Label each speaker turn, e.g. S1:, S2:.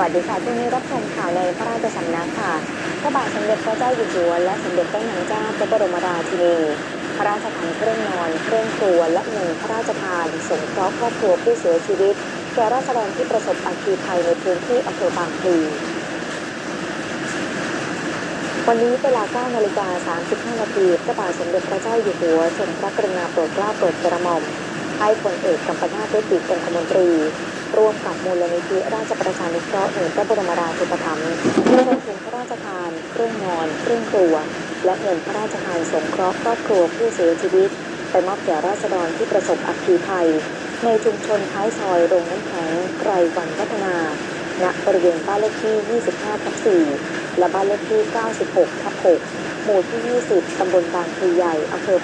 S1: วัสดีค่ะช่วงนี้รับชมข่าวในพระราชสำนักค่ะ พระบาทสมเด็จพระเจ้าอยู่หัวและสมเด็จพระนางเจ้าพระบรมราชินีพระราชทานเครื่องนอน เครื่องครัวและเงินพระราชทานสงเคราะห์ครอบครัวผู้เสียชีวิตแก่ราษฎรที่ประสบอัคคีภัยในพื้นที่อำเภอบางพลีวันนี้เวลา9นาฬิกา35นาทีพระบาทสมเด็จพระเจ้าอยู่หัวทรงพระกรุณาโปรดเกล้าโปรดกระหม่อมให้พลเอกกัมปนาทฤทธิองคมนตรี ร่วมกับมูลนิธิราชประชานุเคราะห์แห่งพระบรมราชูปถัมภ์เชิญถุงพระราชทาน เครื่องนอน เครื่องครัว และเงินพระราชทานสงเคราะห์ครอบครัวผู้เสียชีวิต ไปมอบแก่ราษฎรที่ประสบอัคคีภัย ในชุมชนท้ายซอยโรงน้ำแข็งไกรวันพัฒนาณบริเวณบ้านเลขที่ 25ทับ4และบ้านเลขที่ 96ทับ6หมู่ที่ 20 ตำบลบางพลีใหญ่อำเภอ